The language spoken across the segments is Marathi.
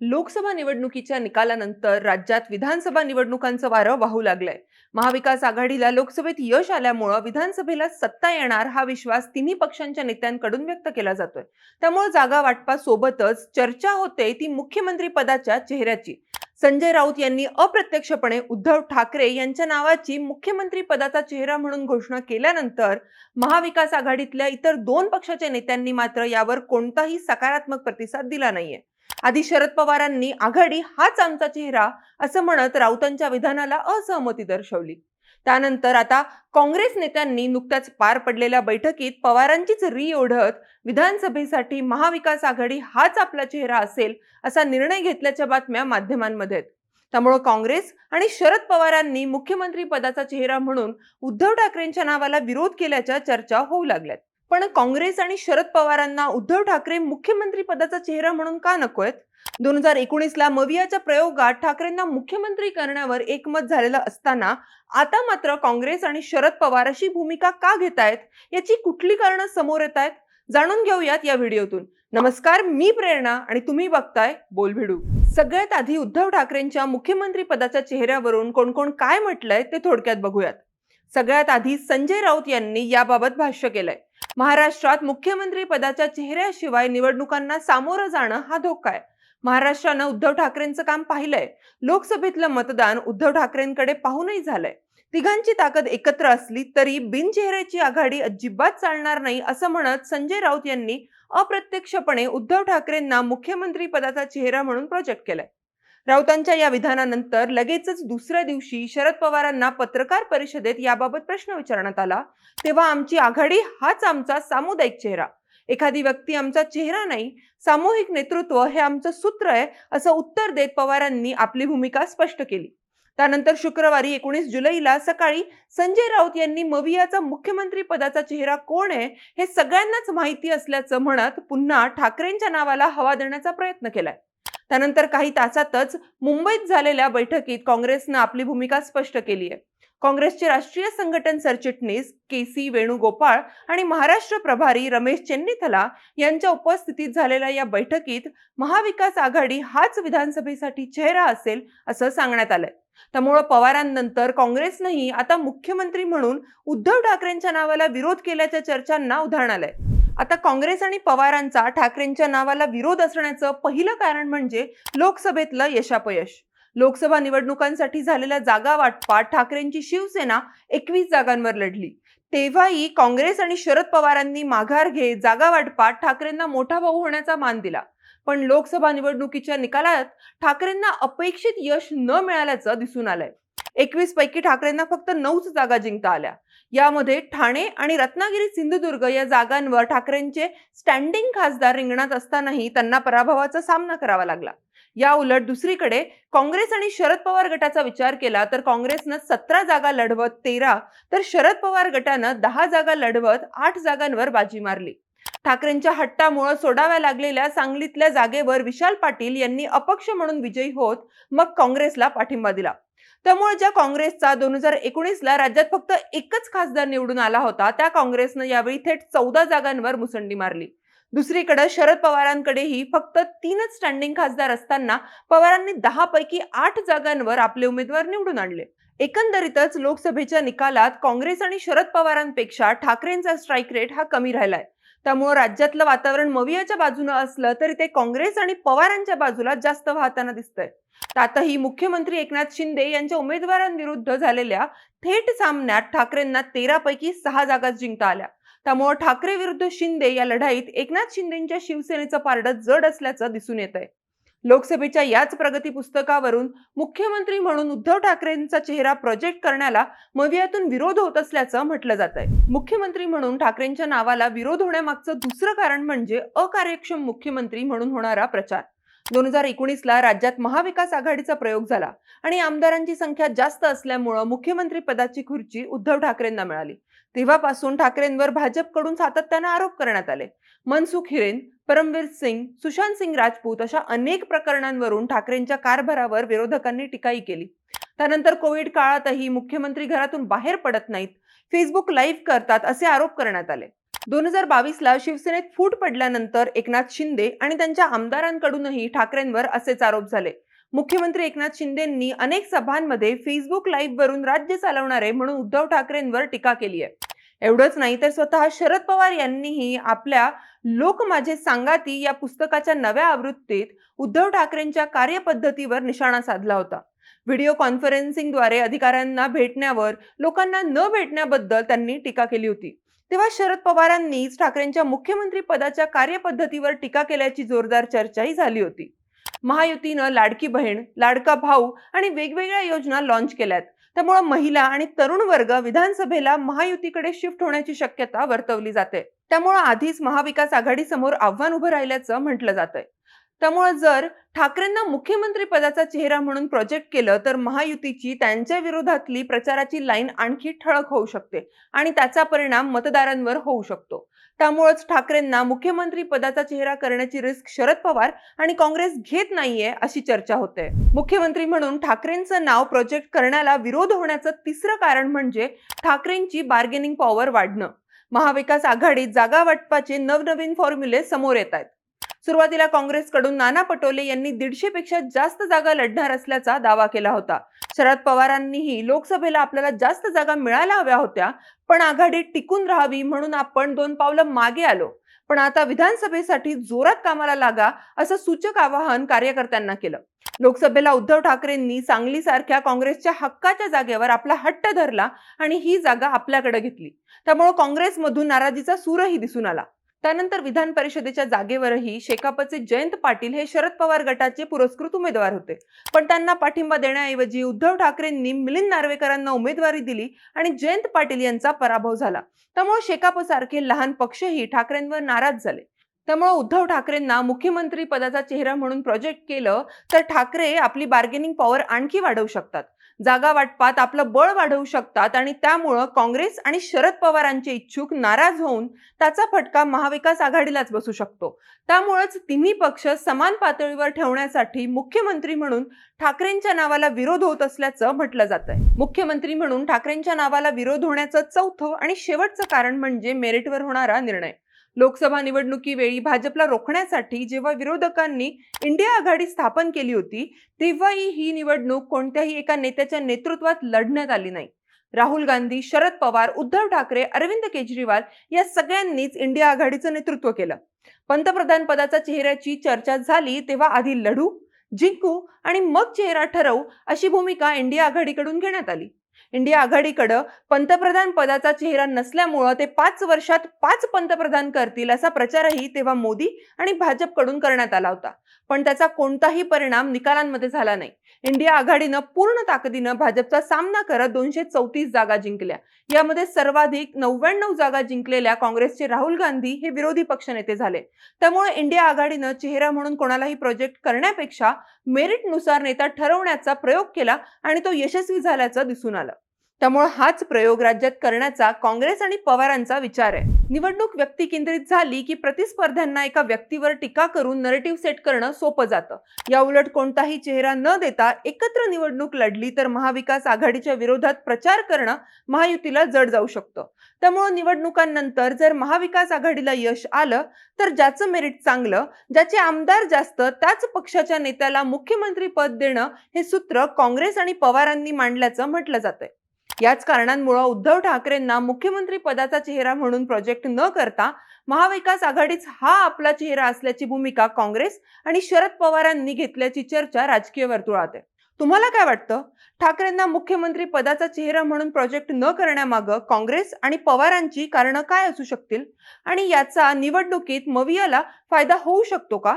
लोकसभा निवडणुकीच्या निकालानंतर राज्यात विधानसभा निवडणुकांचं वारं वाहू लागलंय. महाविकास आघाडीला लोकसभेत यश आल्यामुळं विधानसभेला सत्ता येणार हा विश्वास तिन्ही पक्षांच्या नेत्यांकडून व्यक्त केला जातोय. त्यामुळे जागा वाटपासोबतच चर्चा होते ती मुख्यमंत्री पदाच्या चेहऱ्याची. संजय राऊत यांनी अप्रत्यक्षपणे उद्धव ठाकरे यांच्या नावाची मुख्यमंत्री पदाचा चेहरा म्हणून घोषणा केल्यानंतर महाविकास आघाडीतल्या इतर दोन पक्षाच्या नेत्यांनी मात्र यावर कोणताही सकारात्मक प्रतिसाद दिला नाहीये. आधी शरद पवारांनी आघाडी हाच आमचा चेहरा असं म्हणत राऊतांच्या विधानाला असहमती दर्शवली. त्यानंतर आता काँग्रेस नेत्यांनी नुकत्याच पार पडलेल्या बैठकीत पवारांचीच री ओढत विधानसभेसाठी महाविकास आघाडी हाच आपला चेहरा असेल असा निर्णय घेतल्याच्या बातम्या माध्यमांमध्ये आहेत. त्यामुळं काँग्रेस आणि शरद पवारांनी मुख्यमंत्री पदाचा चेहरा म्हणून उद्धव ठाकरेंच्या नावाला विरोध केल्याच्या चर्चा होऊ लागल्यात. पण काँग्रेस आणि शरद पवारांना उद्धव ठाकरे मुख्यमंत्री पदाचा चेहरा म्हणून का नकोय दोन हजार एकोणीसला मवियाच्या प्रयोगात ठाकरेंना मुख्यमंत्री करण्यावर एकमत झालेलं असताना आता मात्र काँग्रेस आणि शरद पवार अशी भूमिका का घेतायत? याची कुठली कारणं समोर येत आहेत जाणून घेऊयात या व्हिडिओतून. नमस्कार मी प्रेरणा आणि तुम्ही बघताय बोलभिडू. सगळ्यात आधी उद्धव ठाकरेंच्या मुख्यमंत्री पदाच्या चेहऱ्यावरून कोण कोण काय म्हटलंय ते थोडक्यात बघूयात. सगळ्यात आधी संजय राऊत यांनी याबाबत भाष्य केलंय. महाराष्ट्रात मुख्यमंत्री पदाच्या चेहऱ्याशिवाय निवडणुकांना सामोरं जाणं हा धोका आहे. महाराष्ट्रानं उद्धव ठाकरेंचं काम पाहिलंय. लोकसभेतलं मतदान उद्धव ठाकरेंकडे पाहूनही झालंय. तिघांची ताकद एकत्र असली तरी बिनचेहऱ्याची आघाडी अजिबात चालणार नाही असं म्हणत संजय राऊत यांनी अप्रत्यक्षपणे उद्धव ठाकरेंना मुख्यमंत्री पदाचा चेहरा म्हणून प्रोजेक्ट केलाय. राऊतांच्या या विधानानंतर लगेचच दुसऱ्या दिवशी शरद पवारांना पत्रकार परिषदेत याबाबत प्रश्न विचारण्यात आला. तेव्हा आमची आघाडी हाच आमचा सामुदायिक चेहरा. एखादी व्यक्ती आमचा चेहरा नाही सामूहिक नेतृत्व हे आमचं सूत्र आहे असं उत्तर देत पवारांनी आपली भूमिका स्पष्ट केली. त्यानंतर शुक्रवारी एकोणीस जुलैला सकाळी संजय राऊत यांनी मवियाचा मुख्यमंत्री पदाचा चेहरा कोण आहे हे सगळ्यांनाच माहिती असल्याचं म्हणत पुन्हा ठाकरेंच्या नावाला हवा देण्याचा प्रयत्न केलाय. त्यानंतर काही तासातच मुंबईत झालेल्या बैठकीत काँग्रेसनं आपली भूमिका स्पष्ट केली आहे. काँग्रेसचे राष्ट्रीय संघटन सरचिटणीस के सी वेणुगोपाळ आणि महाराष्ट्र प्रभारी रमेश चेन्नीथला यांच्या उपस्थितीत झालेल्या या बैठकीत महाविकास आघाडी हाच विधानसभेसाठी चेहरा असेल असं सांगण्यात आलंय. त्यामुळं पवारांनंतर काँग्रेसनंही आता मुख्यमंत्री म्हणून उद्धव ठाकरेंच्या नावाला विरोध केल्याच्या चर्चांना उधाण आलंय. आता काँग्रेस आणि पवारांचा ठाकरेंच्या नावाला विरोध असण्याचं पहिलं कारण म्हणजे लोकसभेतलं यशापयश. लोकसभा निवडणुकांसाठी झालेल्या जागा वाटपात ठाकरेंची शिवसेना एकवीस जागांवर लढली. तेव्हाही काँग्रेस आणि शरद पवारांनी माघार घेत जागा वाटपात ठाकरेंना मोठा भाऊ होण्याचा मान दिला. पण लोकसभा निवडणुकीच्या निकालात ठाकरेंना अपेक्षित यश न मिळाल्याचं दिसून आलंय. एकवीस पैकी ठाकरेंना फक्त नऊच जागा जिंकता आल्या. यामध्ये ठाणे आणि रत्नागिरी सिंधुदुर्ग या जागांवर ठाकरेंचे स्टँडिंग खासदार रिंगणात असतानाही त्यांना पराभवाचा सामना करावा लागला. या उलट दुसरीकडे काँग्रेस आणि शरद पवार गटाचा विचार केला तर काँग्रेसनं सतरा जागा लढवत तेरा तर शरद पवार गटानं दहा जागा लढवत आठ जागांवर बाजी मारली. ठाकरेंच्या हट्टामुळे सोडाव्या लागलेल्या सांगलीतल्या जागेवर विशाल पाटील यांनी अपक्ष म्हणून विजयी होत मग काँग्रेसला पाठिंबा दिला. त्यामुळे ज्या काँग्रेसचा दोन हजार एकोणीसला राज्यात फक्त एकच खासदार निवडून आला होता त्या काँग्रेसनं यावेळी थेट चौदा जागांवर मुसंडी मारली. दुसरीकडे शरद पवारांकडेही फक्त तीनच स्टँडिंग खासदार असताना पवारांनी दहा पैकी आठ जागांवर आपले उमेदवार निवडून आणले. एकंदरीतच लोकसभेच्या निकालात काँग्रेस आणि शरद पवारांपेक्षा ठाकरेंचा स्ट्राईक रेट हा कमी राहिलाय. त्यामुळे राज्यातलं वातावरण मवियाच्या बाजूनं असलं तरी ते काँग्रेस आणि पवारांच्या बाजूला जास्त वाहताना दिसतंय. त्यातही मुख्यमंत्री एकनाथ शिंदे यांच्या उमेदवारांविरुद्ध झालेल्या थेट सामन्यात ठाकरेंना तेरा पैकी सहा जागा जिंकता आल्या. त्यामुळे ठाकरे विरुद्ध शिंदे या लढाईत एकनाथ शिंदेच्या शिवसेनेचं पारडं जड असल्याचं दिसून येत आहे लोकसभेच्या याच प्रगती पुस्तकावरून मुख्यमंत्री म्हणून उद्धव ठाकरेंचा चेहरा प्रोजेक्ट करण्याला मवियातून विरोध होत असल्याचं म्हटलं जात आहे मुख्यमंत्री म्हणून ठाकरेंच्या नावाला विरोध होण्यामागचं दुसरं कारण म्हणजे अकार्यक्षम मुख्यमंत्री म्हणून होणारा प्रचार. दोन हजार एकोणीसला राज्यात महाविकास आघाडीचा प्रयोग झाला आणि आमदारांची संख्या जास्त असल्यामुळं मुख्यमंत्री पदाची खुर्ची उद्धव ठाकरेंना मिळाली. तेव्हापासून ठाकरेंवर भाजपकडून सातत्यानं आरोप करण्यात आले. मनसुख हिरेन परमवीर सिंग सुशांत सिंग राजपूत अशा अनेक प्रकरणांवरून ठाकरेंच्या कारभारावर विरोधकांनी टीकाही केली. त्यानंतर कोविड काळातही मुख्यमंत्री घरातून बाहेर पडत नाहीत फेसबुक लाईव्ह करतात असे आरोप करण्यात आले. दोन हजार बावीसला शिवसेनेत फूट पडल्यानंतर एकनाथ शिंदे आणि त्यांच्या आमदारांकडूनही ठाकरेंवर असेच आरोप झाले. मुख्यमंत्री एकनाथ शिंदेंनी अनेक सभांमध्ये फेसबुक लाईव्ह वरून राज्य चालवणारे म्हणून उद्धव ठाकरेंवर टीका केली आहे. एवढंच नाही तर स्वतः शरद पवार यांनीही आपल्या लोक माझे सांगाती या पुस्तकाच्या नव्या आवृत्तीत उद्धव ठाकरेंच्या कार्यपद्धतीवर निशाणा साधला होता. व्हिडिओ कॉन्फरन्सिंगद्वारे अधिकाऱ्यांना भेटण्यावर लोकांना न भेटण्याबद्दल त्यांनी टीका केली होती. तेव्हा शरद पवारांनीच ठाकरेंच्या मुख्यमंत्री पदाच्या कार्यपद्धतीवर टीका केल्याची जोरदार चर्चाही झाली होती. महायुतीनं लाडकी बहीण लाडका भाऊ आणि वेगवेगळ्या योजना लॉन्च केल्यात. त्यामुळे महिला आणि तरुण वर्ग विधानसभेला महायुतीकडे शिफ्ट होण्याची शक्यता वर्तवली जाते. त्यामुळे आधीच महाविकास आघाडी समोर आव्हान उभं राहिल्याचं म्हटलं जातंय. त्यामुळे जर ठाकरेंना मुख्यमंत्री पदाचा चेहरा म्हणून प्रोजेक्ट केलं तर महायुतीची त्यांच्या विरोधातली प्रचाराची लाईन आणखी ठळक होऊ शकते आणि त्याचा परिणाम मतदारांवर होऊ शकतो. त्यामुळेच ठाकरेंना मुख्यमंत्री पदाचा चेहरा करण्याची रिस्क शरद पवार आणि काँग्रेस घेत नाहीये अशी चर्चा होते. मुख्यमंत्री म्हणून ठाकरेंचं नाव प्रोजेक्ट करण्याला विरोध होण्याचं तिसरं कारण म्हणजे ठाकरेंची बार्गेनिंग पॉवर वाढणं. महाविकास आघाडीत जागा वाटपाचे नवनवीन फॉर्म्युले समोर येत आहेत. सुरुवातीला काँग्रेसकडून नाना पटोले यांनी दीडशेपेक्षा जास्त जागा लढणार असल्याचा दावा केला होता. शरद पवारांनीही लोकसभेला आपल्याला जास्त जागा मिळायला हव्या होत्या पण आघाडी टिकून राहावी म्हणून आपण दोन पावलं मागे आलो. पण आता विधानसभेसाठी जोरात कामाला लागा असं सूचक आवाहन कार्यकर्त्यांना केलं. लोकसभेला उद्धव ठाकरेंनी सांगली सारख्या काँग्रेसच्या हक्काच्या जागेवर आपला हट्ट धरला आणि ही जागा आपल्याकडे घेतली. त्यामुळे काँग्रेसमधून नाराजीचा सूरही दिसून आला. त्यानंतर विधान परिषदेच्या जागेवरही शेकापचे जयंत पाटील हे शरद पवार गटाचे पुरस्कृत उमेदवार होते. पण त्यांना पाठिंबा देण्याऐवजी उद्धव ठाकरेंनी मिलिंद नार्वेकरांना उमेदवारी दिली आणि जयंत पाटील यांचा पराभव झाला. त्यामुळे शेकापसारखे लहान पक्षही ठाकरेंवर नाराज झाले. त्यामुळे उद्धव ठाकरेंना मुख्यमंत्री पदाचा चेहरा म्हणून प्रोजेक्ट केलं तर ठाकरे आपली बार्गेनिंग पॉवर आणखी वाढवू शकतात. जागा वाटपात आपलं बळ वाढवू शकतात आणि त्यामुळं काँग्रेस आणि शरद पवारांचे इच्छुक नाराज होऊन त्याचा फटका महाविकास आघाडीलाच बसू शकतो. त्यामुळेच तिन्ही पक्ष समान पातळीवर ठेवण्यासाठी मुख्यमंत्री म्हणून ठाकरेंच्या नावाला विरोध होत असल्याचं म्हटलं जात आहे मुख्यमंत्री म्हणून ठाकरेंच्या नावाला विरोध होण्याचं चौथं आणि शेवटचं कारण म्हणजे मेरिटवर होणारा निर्णय. लोकसभा निवडणुकीवेळी भाजपला रोखण्यासाठी जेव्हा विरोधकांनी इंडिया आघाडी स्थापन केली होती तेव्हाही ही निवडणूक कोणत्याही एका नेत्याच्या नेतृत्वात लढण्यात आली नाही. राहुल गांधी शरद पवार उद्धव ठाकरे अरविंद केजरीवाल या सगळ्यांनीच इंडिया आघाडीचं नेतृत्व केलं. पंतप्रधान पदाचा चेहऱ्याची चर्चा झाली तेव्हा आधी लढू जिंकू आणि मग चेहरा ठरवू अशी भूमिका इंडिया आघाडीकडून घेण्यात आली. इंडिया आघाडीकडं पंतप्रधान पदाचा चेहरा नसल्यामुळं ते पाच वर्षात पाच पंतप्रधान करतील असा प्रचारही तेव्हा मोदी आणि भाजपकडून करण्यात आला होता. पण त्याचा कोणताही परिणाम निकालांमध्ये झाला नाही. इंडिया आघाडीनं पूर्ण ताकदीनं भाजपचा सामना करत दोनशे चौतीस जागा जिंकल्या. यामध्ये सर्वाधिक नव्याण्णव जागा जिंकलेल्या काँग्रेसचे राहुल गांधी हे विरोधी पक्षनेते झाले. त्यामुळे इंडिया आघाडीनं चेहरा म्हणून कोणालाही प्रोजेक्ट करण्यापेक्षा मेरिटनुसार नेता ठरवण्याचा प्रयोग केला आणि तो यशस्वी झाल्याचं दिसून आलं. त्यामुळे हाच प्रयोग राज्यात करण्याचा काँग्रेस आणि पवारांचा विचार आहे. निवडणूक व्यक्ती केंद्रित झाली की प्रतिस्पर्ध्यांना एका व्यक्तीवर टीका करून नरेटिव्ह सेट करणं सोपं जातं. या उलट कोणताही चेहरा न देता एकत्र निवडणूक लढली तर महाविकास आघाडीच्या विरोधात प्रचार करणं महायुतीला जड जाऊ शकतं. त्यामुळे निवडणुकांनंतर जर महाविकास आघाडीला यश आलं तर ज्याचं मेरिट चांगलं ज्याचे आमदार जास्त त्याच पक्षाच्या नेत्याला मुख्यमंत्री पद देणं हे सूत्र काँग्रेस आणि पवारांनी मांडल्याचं म्हटलं जातंय. याच कारणांमुळे उद्धव ठाकरेंना मुख्यमंत्री पदाचा चेहरा म्हणून प्रोजेक्ट न करता महाविकास आघाडीच हा आपला चेहरा असल्याची भूमिका काँग्रेस आणि शरद पवारांनी घेतल्याची चर्चा राजकीय वर्तुळात आहे. तुम्हाला काय वाटतं? ठाकरेंना मुख्यमंत्री पदाचा चेहरा म्हणून प्रोजेक्ट न करण्यामागं काँग्रेस आणि पवारांची कारणं काय असू शकतील? आणि याचा निवडणुकीत मवियाला फायदा होऊ शकतो का?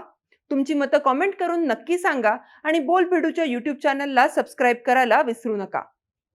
तुमची मतं कॉमेंट करून नक्की सांगा आणि बोल भिडूच्या युट्यूब चॅनलला सबस्क्राईब करायला विसरू नका.